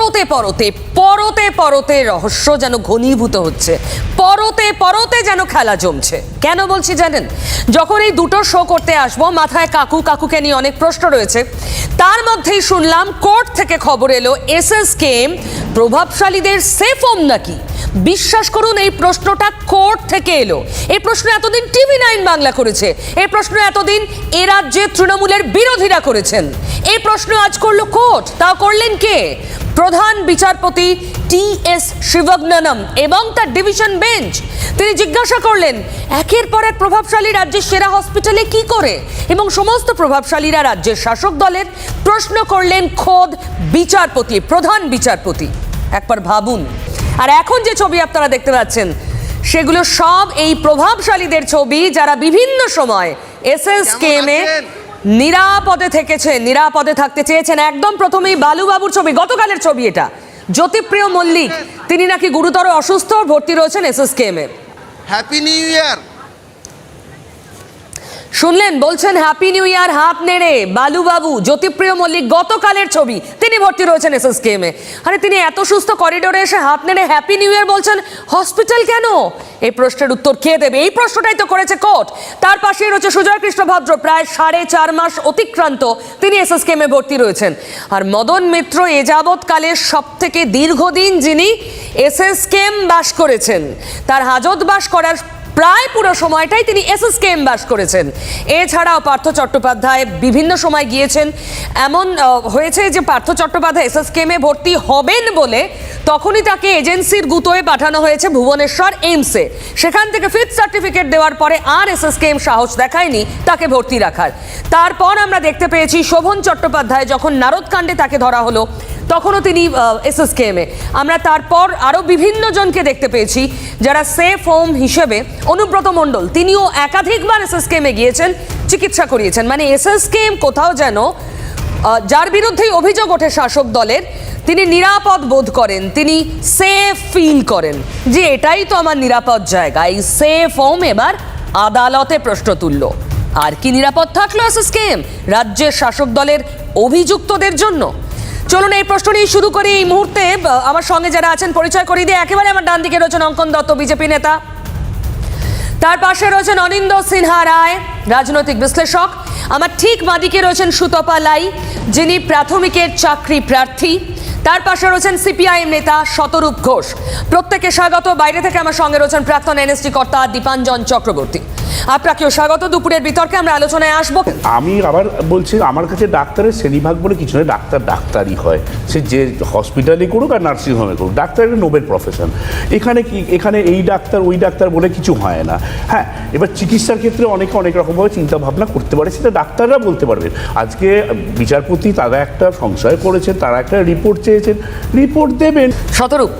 পরতে পরতে পরতে পরতে রহস্য যেন ঘনীভূত হচ্ছে। পরতে পরতে যেন খেলা জমছে। কেন বলছি জানেন? যখন এই দুটো শো করতে আসব, মাথায় কাকু কাকুকে নিয়ে অনেক প্রশ্ন রয়েছে। তার মধ্যেই শুনলাম কোর্ট থেকে খবর এলো এস এস কেম প্রভাবশালীদের সেফ হোম নাকি? বিশ্বাস করুন, এই প্রশ্নটা কোর্ট থেকে এলো। এই প্রশ্ন এতদিন টিভি নাইন বাংলা করেছে। এই প্রশ্ন এতদিন এ রাজ্যে তৃণমূলের বিরোধীরা করেছেন। এই প্রশ্ন আজ করল কোর্ট, তাও করলেন কে? প্রধান বিচারপতি টি এস শিবজ্ঞানম এবং তার ডিভিশন বেঞ্চ। তিনি জিজ্ঞাসা করলেন, একের পর এক প্রভাবশালী রাজ্যের সেরা হসপিটালে কি করে? এবং সমস্ত প্রভাবশালীরা রাজ্যের শাসক দলের প্রশ্ন করলেন, খোদ বিচারপতি, প্রধান বিচারপতি। একবার ভাবুন। আর এখন যে ছবি আপনারা দেখতে পাচ্ছেন, সেগুলো সব এই প্রভাবশালীদের ছবি যারা বিভিন্ন সময় এস এস কেমে নিরাপদে থেকেছে, নিরাপদে থাকতে চেয়েছেন একদম প্রথমেই বালুবাবুর ছবি, গতকালের ছবি এটা। জ্যোতিপ্রিয় মল্লিক, তিনি নাকি গুরুতর অসুস্থ, ভর্তি রয়েছেন এস এস কেমে হ্যাপি নিউ ইয়ার শুনলেন, বলছেন হ্যাপি নিউ ইয়ার হাত নেড়ে। বালুবাবু জ্যোতিপ্রিয় মল্লিক, গতকালের ছবি। তিনি ভর্তি রয়েছেন এস এস কেমে আরে, তিনি এত সুস্থ করিডোরে এসে হাত নেড়ে হ্যাপি নিউ ইয়ার বলছেন হসপিটাল কেন? এই প্রশ্নের উত্তর কে দেবে? এই প্রশ্নটাই তো করেছে কোর্ট। তার পাশেই রয়েছে সুজয় কৃষ্ণ ভদ্র, প্রায় সাড়ে চার মাস অতিক্রান্ত তিনি এস এস কেমে ভর্তি রয়েছেন। আর মদন মিত্র এ যাবৎকালের সব থেকে দীর্ঘদিন যিনি এস এস কেম বাস করেছেন, তার হাজত বাস করার প্রায় পুরো সময়টাই তিনি এসএসকেএম বাস করেছেন। এছাড়াও পার্থ চট্টোপাধ্যায় বিভিন্ন সময় গিয়েছেন। এমন হয়েছে যে পার্থ চট্টোপাধ্যায় এসএসকেএমে ভর্তি হবেন বলে তখনই তাকে এজেন্সির গুতোয় পাঠানো হয়েছে ভুবনেশ্বর এইমসে সেখান থেকে ফিফথ সার্টিফিকেট দেওয়ার পরে আর এসএসকেএম সাহস দেখায়নি তাকে ভর্তি রাখার। তারপর আমরা দেখতে পেয়েছি শোভন চট্টোপাধ্যায় যখন নারদকাণ্ডে তাকে ধরা হলো তখনও তিনি এসএসকেএমে। আমরা তারপর আরও বিভিন্ন জনকে দেখতে পেয়েছি যারা সেফ হোম হিসেবে অনুব্রত মণ্ডল, তিনিও একাধিকবার এসএসকেএমে গিয়েছেন, চিকিৎসা করিয়েছেন। মানে এসএসকেএম কোথাও যেন যার বিরুদ্ধেই অভিযোগ ওঠে শাসক দলের, তিনি নিরাপদ বোধ করেন, তিনি সেফ ফিল করেন। যে এটাই তো আমার নিরাপদ জায়গা, এই সেফ হোম এবার আদালতে প্রশ্ন তুলল। আর কি নিরাপদ থাকল এসএসকেএম? রাজ্যের শাসক দলের অভিযুক্তদের জন্য। চলুন এই প্রশ্ন নিয়ে শুরু করি এই মুহূর্তে। আমার সঙ্গে যারা আছেন, পরিচয় করিয়ে দিয়ে একেবারে আমার ডান দিকে রয়েছেন অঙ্কন দত্ত, বিজেপি নেতা। তার পাশে রয়েছেন অনিন্দ সিনহা রায়, রাজনৈতিক বিশ্লেষক। আমার ঠিক বাঁদিকে রয়েছেন সুতপা লাই, যিনি প্রাথমিকের চাকরি প্রার্থী। তার পাশে রয়েছেন সিপিআইএম নেতা শতরূপ ঘোষ। প্রত্যেকে স্বাগত। বাইরে থেকে আমার সঙ্গে রয়েছেন প্রাক্তন এনএসটি কর্তা দীপাঞ্জন চক্রবর্তী। আপনাকেও স্বাগত। দুপুরের বিতর্কে আমরা আলোচনায় আসব। আমি আবার বলছি আমার কাছে ডাক্তারের শ্রেণীভাগ বলে কিছু নয় ডাক্তার ডাক্তারই হয়। সে যে হসপিটালে করুক আর নার্সিংহোমে করুক ডাক্তার একটা নোবেল প্রফেশন এখানে কি এখানে এই ডাক্তার ওই ডাক্তার বলে কিছু হয় না। হ্যাঁ এবার চিকিৎসার ক্ষেত্রে অনেকে অনেক রকমভাবে চিন্তাভাবনা করতে পারে সেটা ডাক্তাররা বলতে পারবেন আজকে বিচারপতি তারা একটা সংশয় করেছেন তারা একটা রিপোর্ট চেয়েছেন। রিপোর্ট দেবেন। শতরূপ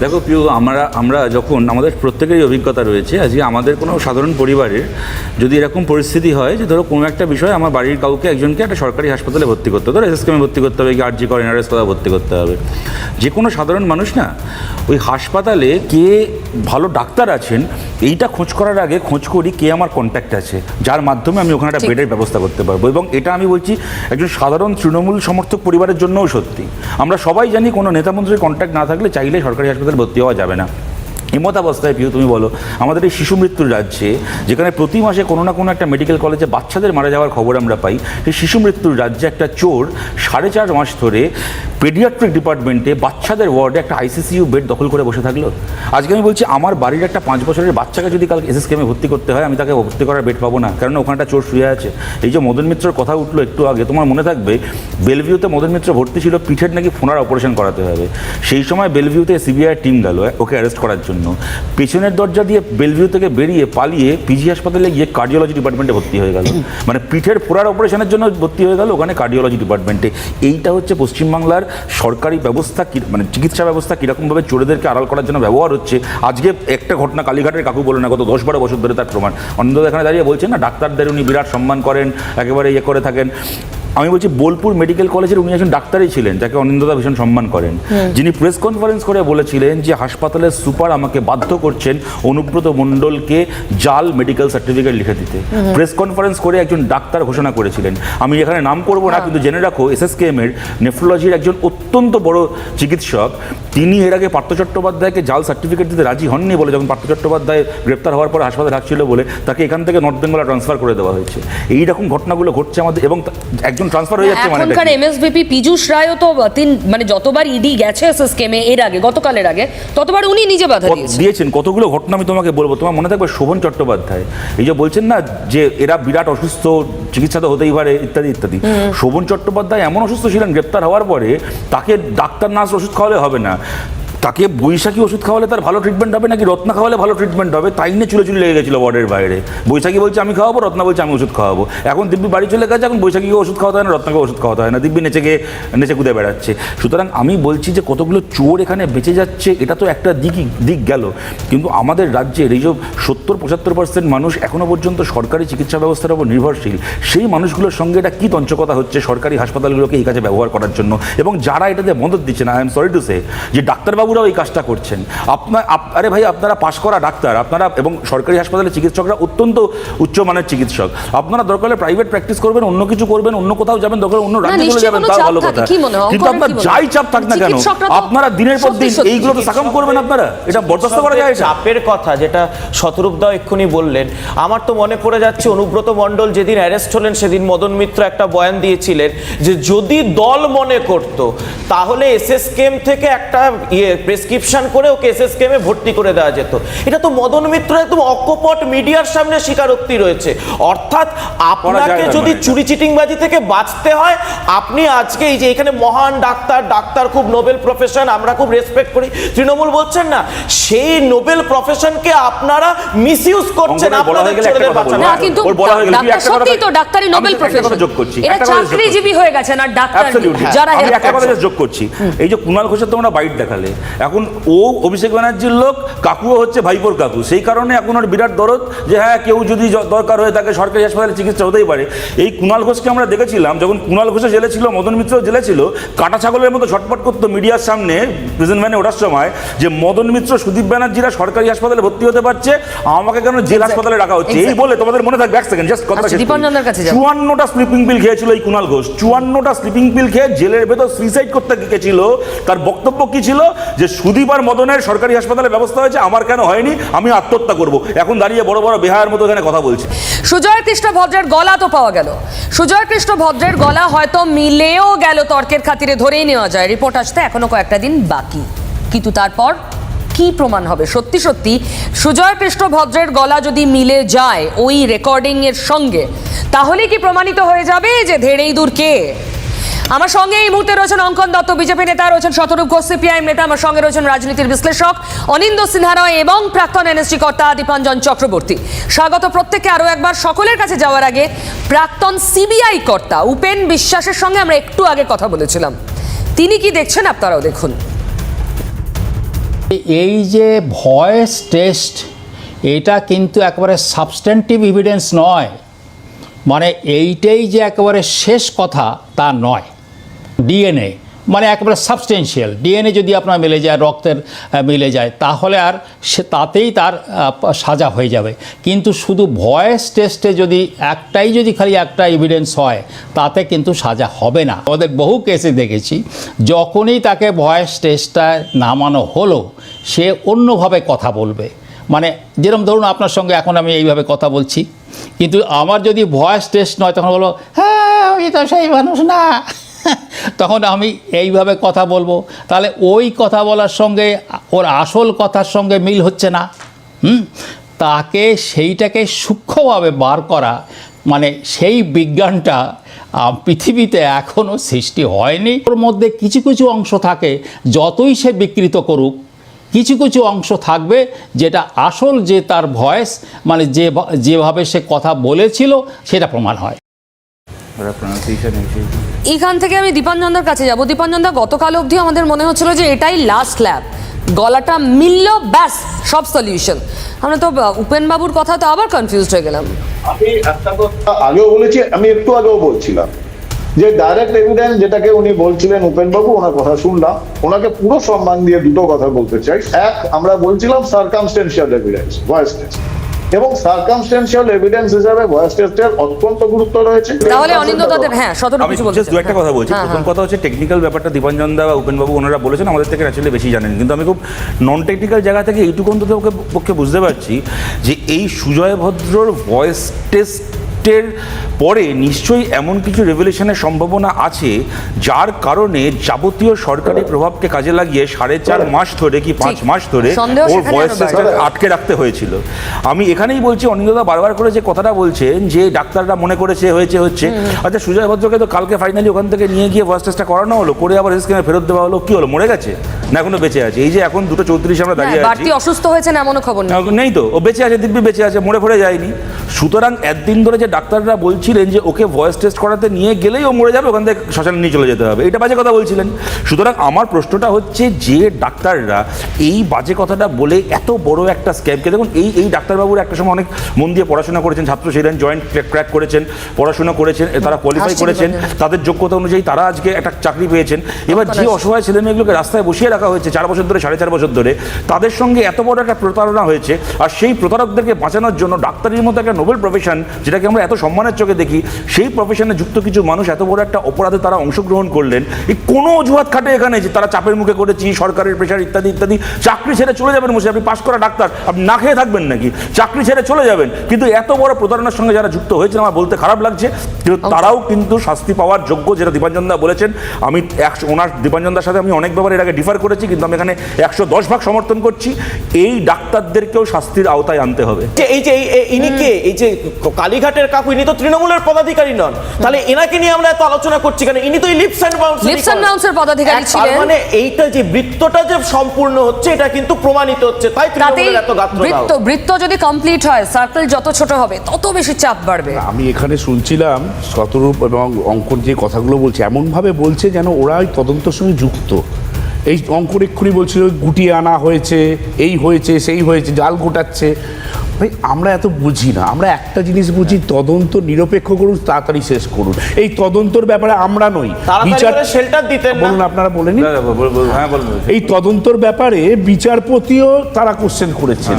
দেখো প্রিয় আমরা আমরা যখন আমাদের প্রত্যেকেরই অভিজ্ঞতা রয়েছে আজকে আমাদের কোনো সাধারণ পরিবারের যদি এরকম পরিস্থিতি হয় যে ধরো কোনো একটা বিষয় আমার বাড়ির কাউকে একজনকে একটা সরকারি হাসপাতালে ভর্তি করতে হবে ধরো এসএসকেমে ভর্তি করতে হবে কি আরজি করে এনআরএস কোথাও ভর্তি করতে হবে। যে কোনো সাধারণ মানুষ না ওই হাসপাতালে কে ভালো ডাক্তার আছেন এইটা খোঁজ করার আগে খোঁজ করি কে আমার কন্ট্যাক্ট আছে যার মাধ্যমে আমি ওখানে একটা বেডের ব্যবস্থা করতে পারব। এবং এটা আমি বলছি একজন সাধারণ তৃণমূল সমর্থক পরিবারের জন্যও সত্যি। আমরা সবাই জানি কোনো নেতামন্ত্রীর কন্ট্যাক্ট না থাকলে চাইলে সরকারি হাসপাতালে ভর্তি হওয়া যাবে না। এমত অবস্থায় পিউ তুমি বলো, আমাদের এই শিশু মৃত্যুর রাজ্যে, যেখানে প্রতি মাসে কোনো না কোনো একটা মেডিকেল কলেজে বাচ্চাদের মারা যাওয়ার খবর আমরা পাই, সেই শিশু মৃত্যুর রাজ্যে একটা চোর সাড়ে চার মাস ধরে পেডিয়াট্রিক ডিপার্টমেন্টে বাচ্চাদের ওয়ার্ডে একটা আইসিসিইউ বেড দখল করে বসে থাকল। আজকে আমি বলছি, আমার বাড়ির একটা পাঁচ বছরের বাচ্চাকে যদি কালকে এসএসকেমে ভর্তি করতে হয়, আমি তাকে ভর্তি করার বেড পাবো না কারণ ওখানে একটা চোর শুয়ে আছে। এই যে মদন মিত্রর কথা উঠল একটু আগে, তোমার মনে থাকবে, বেলভিউতে মদন মিত্র ভর্তি ছিল, পিঠের নাকি ফোনার অপারেশন করাতে হবে। সেই সময় বেলভিউতে সিবিআই টিম গেল, ওকে অ্যারেস্ট করার জন্য। পেছনের দরজা দিয়ে বেলভিউ থেকে বেরিয়ে পালিয়ে পিজি হাসপাতালে গিয়ে কার্ডিওলজি ডিপার্টমেন্টে ভর্তি হয়ে গেল। মানে পিঠের ফোড়ার অপারেশনের জন্য ভর্তি হয়ে গেল ওখানে কার্ডিওলজি ডিপার্টমেন্টে এইটা হচ্ছে পশ্চিমবাংলার সরকারি ব্যবস্থা কি- মানে চিকিৎসা ব্যবস্থা কীরকমভাবে চোরেদেরকে আড়াল করার জন্য ব্যবহার হচ্ছে। আজকে একটা ঘটনা কালীঘাটের, কাকু বলে না, গত দশ বারো বছর ধরে তার প্রমাণ। অন্য এখানে দাঁড়িয়ে বলছেন না, ডাক্তারদের উনি বিরাট সম্মান করেন, একেবারে ইয়ে করে থাকেন। আমি বলছি বোলপুর মেডিকেল কলেজের উনি একজন ডাক্তারই ছিলেন যাকে অনিন্দদা ভীষণ সম্মান করেন। যিনি প্রেস কনফারেন্স করে বলেছিলেন যে হাসপাতালের সুপার আমাকে বাধ্য করছেন অনুব্রত মণ্ডলকে জাল মেডিকেল সার্টিফিকেট লিখে দিতে। প্রেস কনফারেন্স করে একজন ডাক্তার ঘোষণা করেছিলেন। আমি এখানে নাম করব না কিন্তু জেনে রাখো এসএসকেএম এর নেফ্রোলজির একজন অত্যন্ত বড় চিকিৎসক তিনি এর আগে পার্থ চট্টোপাধ্যায়কে জাল সার্টিফিকেট দিতে রাজি হননি বলে যখন পার্থ চট্টোপাধ্যায় গ্রেপ্তার হওয়ার পর হাসপাতালে রাখছিল বলে তাকে এখান থেকে নর্থ বেঙ্গলে ট্রান্সফার করে দেওয়া হয়েছে। এইরকম ঘটনাগুলো ঘটছে আমাদের এবং তা- একজন ট্রান্সফার হয়ে যাচ্ছে মানে এখনকার এমএসভিপি পীযূষ রায়ও তো তিন মানে যতবার ইডি গেছে এসএসকেমে এর আগে গতকালের আগে ততবার উনি নিজে বাধা দিয়েছেন। দিয়েছেন কতগুলো ঘটনা আমি তোমাকে বলব। তোমার মনে থাকবে শোভন চট্টোপাধ্যায়। এই যে বলছেন না যে এরা বিরাট অসুস্থ চিকিৎসা তো হতেই পারে ইত্যাদি ইত্যাদি। শোভন চট্টোপাধ্যায় এমন অসুস্থ ছিলেন গ্রেপ্তার হওয়ার পরে তাকে ডাক্তার নার্স ওষুধ খাওয়ালে হবে না। তাকে বৈশাখী ওষুধ খাওয়ালে তার ভালো ট্রিটমেন্ট হবে নাকি রত্না খাওয়ালে ভালো ট্রিটমেন্ট হবে? তাই নিয়ে চুলে চুলে লেগে গেছিল ওয়ার্ডের বাইরে। বৈশাখী বলছে, আমি খাওয়াবো, রত্না বলছে, আমি ওষুধ খাওয়াবো। এখন দিব্যি বাড়ি চলে গেছে, এখন বৈশাখীকে ওষুধ খাওয়াতে হয় না রত্নাকে ওষুধ খাওয়াতে হয় না। দিব্যি নেচে গিয়ে, নেচে কুদে বেড়াচ্ছে। সুতরাং আমি বলছি যে, কতগুলো চোর এখানে বেঁচে যাচ্ছে, এটা তো একটা দিকই, দিক গেল। কিন্তু আমাদের রাজ্যের এই সত্তর, পঁচাত্তর পার্সেন্ট মানুষ এখনও পর্যন্ত সরকারি চিকিৎসা ব্যবস্থার উপর নির্ভরশীল। সেই মানুষগুলোর সঙ্গে এটা কী তঞ্চকতা হচ্ছে সরকারি হাসপাতালগুলোকে এই কাজে ব্যবহার করার জন্য? এবং যারা এটাতে মদত দিচ্ছে না I am sorry to say যে ডাক্তারবাবুরাও এই কাজটা করছেন। আপনার আরে ভাই আপনারা পাশ করা ডাক্তার আপনারা এবং সরকারি হাসপাতালে চিকিৎসকরা অত্যন্ত উচ্চমানের চিকিৎসক। আপনারা দরকার হলে প্রাইভেট প্র্যাকটিস করবেন অন্য কিছু করবেন অন্য কোথাও যাবেন দরকার অন্য রাজ্যগুলো যাবেন তাও ভালো কথা? কিন্তু আপনার যাই চাপ থাক না কেন আপনারা দিনের পর দিন এইগুলো তো সাকাম করবেন আপনারা। এটা বরদাস্ত করা যায় চাপের কথা যেটা শতরূপদা এক্ষুনি বললেন। আমার তো মনে পড়ে যাচ্ছে অনুব্রত মণ্ডল যেদিন অ্যারেস্ট হলেন সেদিন মদন মিত্র একটা বয়ান দিয়েছিলেন যে যদি দল মনে করত তাহলে এসএস কেম থেকে একটা ইয়ে প্রেসক্রিপশন করে ওকে এসএস কেমে ভর্তি করে দেওয়া যেত। এটা তো মদন মিত্র একদম অকপট মিডিয়ার সামনে স্বীকারোক্তি রয়েছে। অর্থাৎ আপনাকে যদি মানে। চুরি চিটিংবাজি থেকে বাঁচতে হয় আপনি আজকে এই যে এখানে মহান ডাক্তার ডাক্তার খুব নোবেল প্রফেশন আমরা খুব রেসপেক্ট করি। তৃণমূল বলছেন না সেই নোবেল প্রফেশনকে আপনারা মিসইউজ করছেন বলা আপনাদের ছেলেদের। কিন্তু তো ডাক্তারি নোবেল প্রফেশন যোগ করছি। চাকরিজীবী হয়ে গেছেন আর ডাক্তার যারা আমি একটা কথা যোগ করছি। এই যে কুণাল ঘোষের তোমরা বাইট দেখালে এখন ও অভিষেক ব্যানার্জির লোক কাকুও হচ্ছে ভাইপোর কাকু। সেই কারণে এখন ওর বিরাট দরদ যে হ্যাঁ কেউ যদি দরকার হয়ে থাকে সরকারি হাসপাতালে চিকিৎসা হতেই পারে। এই কুণাল ঘোষকে আমরা দেখেছিলাম যখন কুণাল ঘোষে জেলে ছিল মদন মিত্র জেলে ছিল কাটা ছাগলের মতো ছটপট করতো মিডিয়ার সামনে প্রেজেন্ট ভ্যানে ওঠার সময় যে মদন মিত্র সুদীপ ব্যানার্জিরা সরকারি হাসপাতালে ভর্তি হতে পারছে আমাকে কেন জেল হাসপাতালে রাখা হচ্ছে? এই বলে তোমাদের মনে থাকবে এক সেকেন্ড জাস্ট কথা আচ্ছা। চুয়ান্নটা স্লিপিং পিল খেয়েছিল এই কুণাল ঘোষ। চুয়ান্নটা স্লিপিং পিল খেয়ে জেলের ভেতর সুইসাইড করতে গেছিল তার বক্তব্য কি ছিল? যে সুদীপ আর মদনের সরকারি হাসপাতালে ব্যবস্থা হয়েছে, আমার কেন হয়নি? আমি আত্মহত্যা করব। এখন দাঁড়িয়ে বড় বড় বেহায়ের মতো এখানে কথা বলছে। সুজয় কৃষ্ণ ভদ্রের গলা তো পাওয়া গেল। সুজয় কৃষ্ণ ভদ্রের গলা হয়তো মিলেও গেল তর্কের খাতিরে ধরেই নেওয়া যায়। রিপোর্ট আসতে এখনও কয়েকটা দিন বাকি। কিন্তু তারপর কি প্রমাণ হবে? সত্যি সত্যি, সুজয় কৃষ্ণ ভদ্রের গলা যদি মিলে যায় ওই রেকর্ডিং এর সঙ্গে, তাহলে কি প্রমাণিত হয়ে যাবে যে ধেড়েই দূর কে? আমার সঙ্গে এই মুহূর্তে রয়েছেন অঙ্কন দত্ত, বিজেপি নেতা, রয়েছেন শতরূপ ঘোষ সিপিআইএম নেতা, আমার সঙ্গে রয়েছেন রাজনীতির বিশ্লেষক অনিন্দ সিনহা রায় এবং প্রাক্তন এনএসজি কর্তা দীপাঞ্জন চক্রবর্তী। স্বাগত প্রত্যেককে আরও একবার। সকলের কাছে যাওয়ার আগে প্রাক্তন সিবিআই কর্তা উপেন বিশ্বাসের সঙ্গে আমরা একটু আগে কথা বলেছিলাম। তিনি কি দেখছেন আপনারাও দেখুন। এই যে ভয়েস টেস্ট, এটা কিন্তু একেবারে সাবস্ট্যান্টিভ এভিডেন্স নয়। মানে এইটাই যে একেবারে শেষ কথা, তা নয়। ডিএনএ মানে একেবারে সাবস্টেন্সিয়াল ডিএনএ যদি আপনার মিলে যায়, রক্তের মিলে যায়, তাহলে আর সে, তাতেই তার সাজা হয়ে যাবে। কিন্তু শুধু ভয়েস টেস্টে যদি একটাই যদি খালি একটা এভিডেন্স হয়, তাতে কিন্তু সাজা হবে না। আমাদের বহু কেসে দেখেছি, যখনই তাকে ভয়েস টেস্টটা নামানো হলো, সে অন্যভাবে কথা বলবে। মানে যেরকম ধরুন আপনার সঙ্গে এখন আমি এইভাবে কথা বলছি, কিন্তু আমার যদি ভয়েস টেস্ট নয়, তখন বলব হ্যাঁ ওই তো সেই মানুষ না। তখন আমি এইভাবে কথা বলব। তাহলে ওই কথা বলার সঙ্গে, ওর আসল কথার সঙ্গে মিল হচ্ছে না। হুম? তাকে সেইটাকে সূক্ষ্মভাবে বার করা মানে সেই বিজ্ঞানটা পৃথিবীতে এখনও সৃষ্টি হয়নি। ওর মধ্যে কিছু কিছু অংশ থাকে, যতই সে বিকৃত করুক, কিছু কিছু অংশ থাকবে যেটা আসল যে তার ভয়েস মানে যে যেভাবে সে কথা বলেছিল, সেটা প্রমাণ হয়। এখান থেকে আমি দীপাঞ্জনদার কাছে যাব। দীপাঞ্জনদা গতকাল অবধি আমাদের মনে হচ্ছিল যে এটাই লাস্ট ল্যাব গলাটা মিলল ব্যাস সব সলিউশন আমরা তো উপেন বাবুর কথা তো আবার কনফিউজড হয়ে গেলাম। আমি একটা কথা আগেও বলেছি আমি একটু আগেও বলছিলাম যে ডাইরেক্ট এভিডেন্স যেটাকে উনি বলছিলেন উপেনবাবু ওনার কথা শুনলাম ওনাকে পুরো সম্মান দিয়ে দুটো কথা বলতে চাই। এক আমরা বলছিলাম সার্কামস্টেন্সিয়াল এভিডেন্স ভয়েস টেস্ট এবং সার্কামস্ট্যান্সিয়াল এভিডেন্স হিসাবে ভয়েস টেস্টের অত্যন্ত গুরুত্ব রয়েছে। তাহলে অনিন্দ দত্তের হ্যাঁ শতরূপ আমি কিছু বলতে দু একটা কথা বলছি। হ্যাঁ, প্রথম হ্যাঁ। কথা হচ্ছে টেকনিক্যাল ব্যাপারটা দীপঞ্জন দা বা উপেনবাবু ওনারা বলেছেন আমাদের থেকে অ্যাকচুয়ালি বেশি জানেন। কিন্তু আমি খুব নন টেকনিক্যাল জায়গা থেকে এইটুকু অন্তত ওকে পক্ষে বুঝতে পারছি যে এই সুজয় ভদ্রর ভয়েস টেস্টের পরে নিশ্চয়ই এমন কিছু রেভলিউশনের সম্ভাবনা আছে যার কারণে যাবতীয় সরকারি প্রভাবকে কাজে লাগিয়ে সাড়ে চার মাস ধরে কি পাঁচ মাস ধরে ওর ভয়েস আরও আটকে রাখতে হয়েছিল। আমি এখানেই বলছি অনিন্দা বারবার করে যে কথাটা বলছেন যে ডাক্তাররা মনে করেছে হয়েছে হচ্ছে আচ্ছা সুজয় ভদ্রকে তো কালকে ফাইনালি ওখান থেকে নিয়ে গিয়ে ভয়েস টেস্টটা করানো হলো করে আবার স্ক্রিনে ফেরত দেওয়া হলো কি হলো মরে গেছে? না এখনও বেঁচে আছে? এই যে এখন দুটো চৌত্রিশ আমরা দাঁড়িয়ে হ্যাঁ, আছি। বাড়তি অসুস্থ হয়েছেন এমনও খবর নেই তো ও বেঁচে আছে দিব্যি বেঁচে আছে মরে ফরে যায়নি। সুতরাং একদিন ধরে যে ডাক্তাররা বলছিলেন যে ওকে ভয়েস টেস্ট করাতে নিয়ে গেলেই ও মরে যাবে ওখান থেকে শ্মশানে নিয়ে চলে যেতে হবে। এটা বাজে কথা বলছিলেন। সুতরাং আমার প্রশ্নটা হচ্ছে যে ডাক্তাররা এই বাজে কথাটা বলে এত বড় একটা স্ক্যামকে দেখুন এই এই ডাক্তারবাবুর একটা সময় অনেক মন দিয়ে পড়াশোনা করেছেন ছাত্র ছিলেন জয়েন্ট ক্র্যাক করেছেন পড়াশোনা করেছেন তারা কোয়ালিফাই করেছেন তাদের। যোগ্যতা অনুযায়ী তারা আজকে একটা চাকরি পেয়েছেন। এবার যে অসহায় ছেলে মেয়েগুলোকে রাস্তায় বসিয়ে রাখা হয়েছে চার বছর ধরে সাড়ে চার বছর ধরে তাদের সঙ্গে এত বড় একটা প্রতারণা হয়েছে আর সেই প্রতারকদেরকে বাঁচানোর জন্য ডাক্তারির মতো একটা নোবেল প্রফেশন যেটাকে আমরা এত সম্মানের চোখে দেখি সেই প্রফেশনে যুক্ত কিছু মানুষ এত বড় একটা অপরাধে তারা অংশগ্রহণ করলেন। এই কোনো অজুহাত খাটে এখানে যে তারা চাপের মুখে করেছি সরকারের প্রেশার ইত্যাদি ইত্যাদি চাকরি ছেড়ে চলে যাবেন বসে আপনি পাশ করা ডাক্তার আপনি না খেয়ে থাকবেন নাকি? চাকরি ছেড়ে চলে যাবেন। কিন্তু এত বড় প্রতারণার সঙ্গে যারা যুক্ত হয়েছেন আমার বলতে খারাপ লাগছে কিন্তু তারাও কিন্তু শাস্তি পাওয়ার যোগ্য যেটা দীপাঞ্জন দা বলেছেন। আমি একশো ওনার দীপাঞ্জন দার সাথে আমি অনেক ব্যাপারে এর আগে ডিফার করেছি কিন্তু আমি এখানে একশো দশ ভাগ সমর্থন করছি। এই ডাক্তারদেরকেও শাস্তির আওতায় আনতে হবে। এই যে ইনি কে? এই যে কালীঘাটের কাকু ইনি তো তৃণমূলের পদাধিকারী নন। তাহলে এনাকে নিয়ে আমরা এত আলোচনা করছি কেন? ইনি তো leaps and bounce and bounce এর পদাধিকারী ছিলেন। মানে এইটা যে বৃত্তটা যে সম্পূর্ণ হচ্ছে এটা কিন্তু প্রমাণিত হচ্ছে। তাই তৃণমূলের এত গাত্র বৃত্ত বৃত্ত যদি কমপ্লিট হয় সার্কেল যত ছোট হবে তত বেশি চাপ বাড়বে। আমি এখানে শুনছিলাম শতরূপ এবং অঙ্কন যে কথাগুলো বলছে এমনভাবে বলছে যেন ওরা ওই তদন্তের সঙ্গে যুক্ত। এই অঙ্কুর এক্ষুনি বলছিল গুটিয়ে আনা হয়েছে এই হয়েছে সেই হয়েছে জাল গোটাচ্ছে। ভাই আমরা এত বুঝি না। আমরা একটা জিনিস বুঝি তদন্ত নিরপেক্ষ করুন তাড়াতাড়ি শেষ করুন। এই তদন্তর ব্যাপারে আমরা নই। shelter দিতেন না। বলুন আপনারা বলেনি হ্যাঁ বলুন এই তদন্তর ব্যাপারে বিচারপতিও তারা কোশ্চেন করেছেন।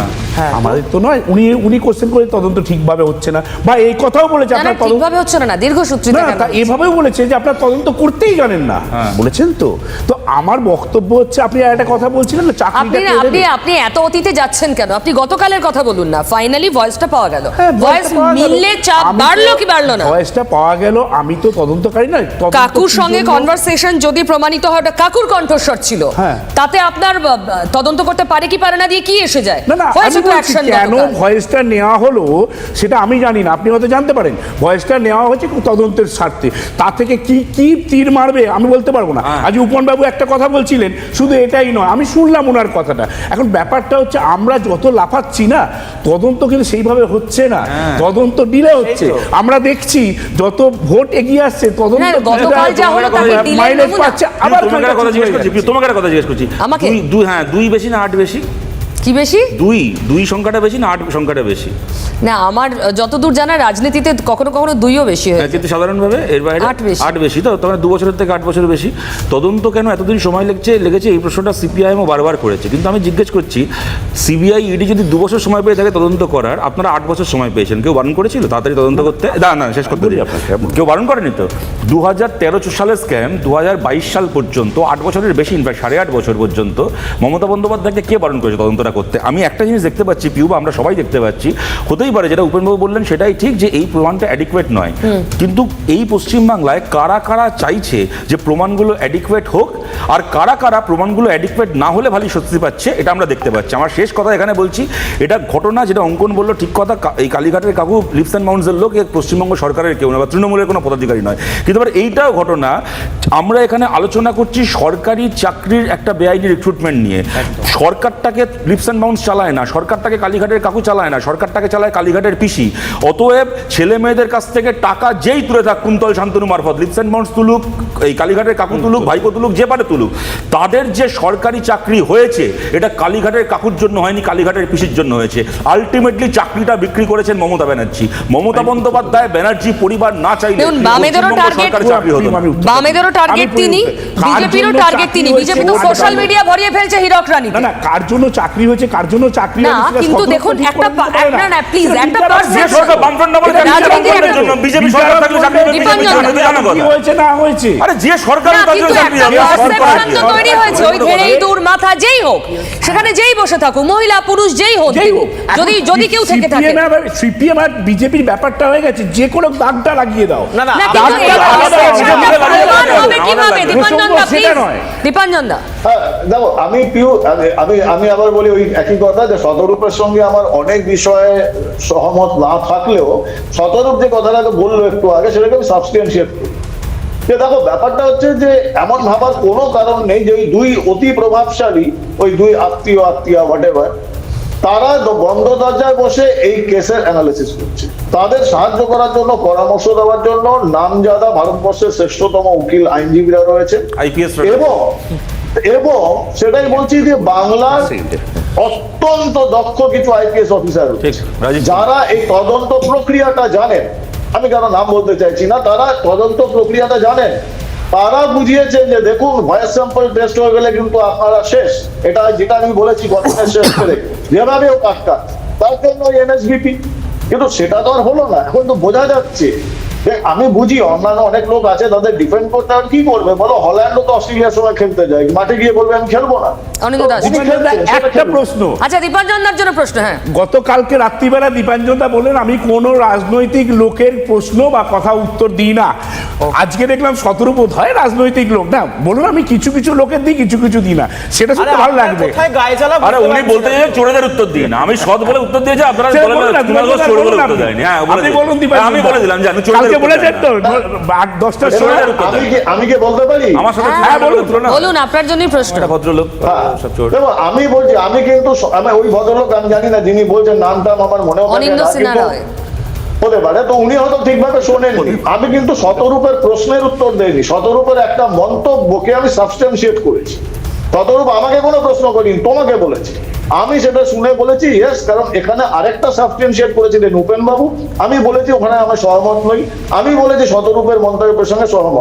আমাদের তো নয় উনি উনি কোশ্চেন করে তদন্ত ঠিকভাবে হচ্ছে না। বা এই কথাও বলেছে আপনার তদন্ত ঠিকভাবে হচ্ছে না না দীর্ঘসূত্রিতা না এভাবেও বলেছে যে আপনার তদন্ত করতেই জানেন না। বলেছেন তো। তো আমার বক্তব্য হচ্ছে আপনি আর একটা কথা বলছিলেন না আপনি চাকরিটা আপনি আপনি এত অতীতে যাচ্ছেন কেন? আপনি গতকালের কথা বলুন না। ফাইনালি ভয়েসটা পাওয়া গেল। হ্যাঁ, ভয়েস গেল। মিললে চাপ বাড়লো কি বাড়লো না? ভয়েসটা পাওয়া গেল আমি তো তদন্তকারী না কাকুর সঙ্গে কনভারসেশন যদি প্রমাণিত হয় ওটা কাকুর কণ্ঠস্বর ছিল। হ্যাঁ। তাতে আপনার তদন্ত করতে পারে কি পারে না দিয়ে কি এসে যায়? না না কেন ভয়েসটা নেওয়া হলো সেটা আমি জানি না। আপনি হয়তো জানতে পারেন ভয়েসটা নেওয়া হয়েছে তদন্তের স্বার্থে। তা থেকে কি কি তীর মারবে আমি বলতে পারব না। হ্যাঁ। আজ উপন বাবু একটা কথা বলছিলেন শুধু এটাই নয় আমি শুনলাম ওনার কথাটা। এখন ব্যাপারটা হচ্ছে আমরা যত লাফাচ্ছি না তদন্ত কিন্তু সেইভাবে হচ্ছে না। হ্যাঁ। তদন্ত ডিলে হচ্ছে। আমরা দেখছি যত ভোট এগিয়ে আসছে তদন্ত মাইলেজ পাচ্ছে আবার আবার তোমাকে একটা কথা জিজ্ঞেস করছি তোমাকে একটা কথা জিজ্ঞেস করছি। দুই হ্যাঁ দুই বেশি না আট বেশি? কি বেশি? দুই দুই সংখ্যাটা বেশি না আট সংখ্যাটা বেশি। না আমার যতদূর জানা রাজনীতিতে কখনো কখনো দুইও বেশি হ্যাঁ, হয়েছে কিন্তু সাধারণভাবে এর বাইরে আট বেশি। আট বেশি। তো তোমার দু বছরের থেকে আট বছর বেশি। তদন্ত কেন এতদিন সময় লেগেছে লেগেছে এই প্রশ্নটা সিপিআইএমও বারবার করেছে। কিন্তু আমি জিজ্ঞেস করছি সিবিআই ইডি যদি দু বছর সময় পেয়ে থাকে তদন্ত করার আপনারা আট বছর সময় পেয়েছেন। কেউ বারণ করেছিল? তাড়াতাড়ি তদন্ত করতে। না না শেষ করতে দিই আপনাকে, কেউ বারণ করেনি তো? দু হাজার তেরো সালের স্ক্যাম দু হাজার বাইশ সাল পর্যন্ত আট বছরের বেশি ইনফ্যাক্ট সাড়ে আট বছর পর্যন্ত মমতা বন্দ্যোপাধ্যায়কে কে বারণ করেছে তদন্তটা করতে। আমি একটা জিনিস দেখতে পাচ্ছি পিউবা আমরা সবাই দেখতে পাচ্ছি। হতেই পারে যেটা উপেনবাবু বললেন সেটাই ঠিক যে এই প্রমাণটা অ্যাডিকুয়েট নয়। কিন্তু এই পশ্চিমবাংলায় কারা কারা চাইছে যে প্রমাণগুলো অ্যাডিকুয়েট হোক আর কারা কারা প্রমাণগুলো অ্যাডিকুয়েট না হলে ভালোই স্বস্তি পাচ্ছে এটা আমরা দেখতে পাচ্ছি। আমার শেষ কথা এখানে বলছি এটা ঘটনা যেটা অঙ্কন বলল ঠিক কথা এই কালীঘাটের কাকু লিপস অ্যান্ড মাউন্টসের লোক পশ্চিমবঙ্গ সরকারের কেউ না বা তৃণমূলের কোনো পদাধিকারী নয়। কিন্তু এবার এইটাও ঘটনা আমরা এখানে আলোচনা করছি সরকারি চাকরির একটা বেআইনি রিক্রুটমেন্ট নিয়ে। সরকারটাকে লিপস লিপস অ্যান্ড বাউন্স চালায় না। সরকারটাকে কালীঘাটের কাকু চালায় না। সরকারটাকে চালায় কালীঘাটের পিসি। অতএব ছেলে মেয়েদের কাছ থেকে টাকা যেই তুলে থাক কুন্তল শান্তনু মারফত লিপস অ্যান্ড বাউন্স তুলুক এই কালীঘাটের কাকু তুলুক ভাইপো তুলুক যে পারে তুলুক। তাদের যে সরকারি চাকরি হয়েছে এটা কালীঘাটের কাকুর জন্য হয়নি কালীঘাটের পিসির জন্য হয়েছে। আলটিমেটলি চাকরিটা বিক্রি করেছেন মমতা ব্যানার্জি। মমতা বন্দ্যোপাধ্যায় ব্যানার্জি পরিবার না চাইলে বামেদেরও সরকারি উত্তর- বামেদেরও টার্গেট তিনি বিজেপিরও টার্গেট তিনি। হয়েছে? বিজেপি তো সোশ্যাল মিডিয়া ভরিয়ে ফেলছে হীরক রানীতে না না কার জন্য চাকরি হয়েছে কার জন্য চাকরি না, কিন্তু দেখুন, একটা না, please, একটা বিচারক যে সরকার বামফ্রন্ট আমলে এটা থাকলে রাজনীতির চাকরি জন্য বিজেপি সরকার থাকলে চাকরি হবে, দীপাঞ্জন, বিজেপি সরকার জানা কি হয়েছে না হয়েছে? আরে যে সরকারি তার জন্য চাকরি একটা হবে perception তো সরকার- তৈরি হয়েছে ওই ধেড়েই দূর মাথা যেই হোক। সেখানে যেই বসে থাকুক মহিলা পুরুষ যেই হোক যদি যদি কেউ থেকে থাকে। সিপিএম আর বিজেপির ব্যাপারটা হয়ে গেছে যে কোনো দাগটা লাগিয়ে দাও। না না দীপাঞ্জন দা প্লিজ দীপাঞ্জন দা। দেখো আমি পিউ আমি- আমি আমি আবার বলি ওই একই কথা যে শতরূপের সঙ্গে আমার অনেক বিষয়ে সহমত না থাকলেও শতরূপ যে কথাটাকে বলল একটু আগে সেটাকে আমি সাবস্টেন্সিয়েট করি। যে দেখো ব্যাপারটা হচ্ছে যে এমন ভাবার কোনো কারণ নেই যে ওই দুই অতি প্রভাবশালী ওই দুই আত্মীয় আত্মীয় হোয়াট তারা বন্ধ দরজায় বসে এই কেসের অ্যানালিসিস করছে। তাদের সাহায্য করার জন্য পরামর্শ দেওয়ার জন্য নামজাদা ভারতবর্ষের শ্রেষ্ঠতম উকিল আইনজীবীরা রয়েছে। এবং এবং সেটাই বলছি যে বাংলার অত্যন্ত দক্ষ কিছু আইপিএস অফিসার যারা এই তদন্ত প্রক্রিয়াটা জানেন। আমি কারও নাম বলতে চাইছি না তারা তদন্ত প্রক্রিয়াটা জানেন। তারা বুঝিয়েছেন যে দেখুন ভয়েস স্যাম্পল টেস্ট হয়ে গেলে কিন্তু আপনারা শেষ। এটা যেটা আমি বলেছি গঠনের শেষ করে। যেভাবে আটকা তার জন্য এনএসবিপি কিন্তু সেটা তো আর হলো না এখন তো বোঝা যাচ্ছে আমি বুঝি, অন্যান্য অনেক লোক আছে, তাদের ডিফেন্ড করতে আর কি করবে? বলো, হল্যান্ডও তো অস্ট্রেলিয়ার সময় খেলতে যায়, মাঠে গিয়ে বলবে, আমি খেলব না। অনিন্দ দাস। একটা প্রশ্ন। আচ্ছা দীপাঞ্জন দার জন্য প্রশ্ন হ্যাঁ। গতকালকে রাত্রিবেলা দীপাঞ্জনদা আমি কোনো রাজনৈতিক লোকের প্রশ্ন বা কথা উত্তর দিই না। আজকে দেখলাম শতরূপ হয় রাজনৈতিক লোক। না বলুন আমি কিছু কিছু লোকের দিই কিছু কিছু দিই না। সেটা শুনতে ভালো লাগবে। আরে উনি বলতে না। চাইছেন চোরেদের উত্তর দিন আমি সৎ বলে উত্তর দিয়েছি আপনারা সে বলেন না, কুমার ঘোষ চোর বলে বলুন উত্তর দেয়নি হ্যাঁ আপনি বলুন দিন। দীপাঞ্জনদা। আমি বলে দিলাম কালকে বলেছেন তো না। উত্তর আমি কি আমি কি বলতে পারি? আমার সাথে হ্যাঁ, বলুন। বলুন আপনার জন্যই প্রশ্ন। ভদ্রলোক। হ্যাঁ। দেখো আমি বলছি আমি কিন্তু আমি ওই ভদ্রলোক আমি জানি না যিনি বলছেন নামটা আমার মনে রায়। হতে পারে তো উনি হয়তো ঠিকভাবে শোনেননি। আমি কিন্তু শতরূপের প্রশ্নের উত্তর দেইনি শতরূপের একটা মন্তব্যকে আমি সাবস্টেন্সিয়েট করেছি। শতরূপ আমাকে কোনো প্রশ্ন করিনি তোমাকে বলেছি। আমি সেটা শুনে বলেছি ইয়েস কারণ এখানে আরেকটা সাবস্টেন্সিয়েট করেছিলেন উপেন বাবু আমি বলেছি ওখানে আমার সহমত নই। আমি বলেছি শতরূপের মন্তব্যের সঙ্গে সহমত।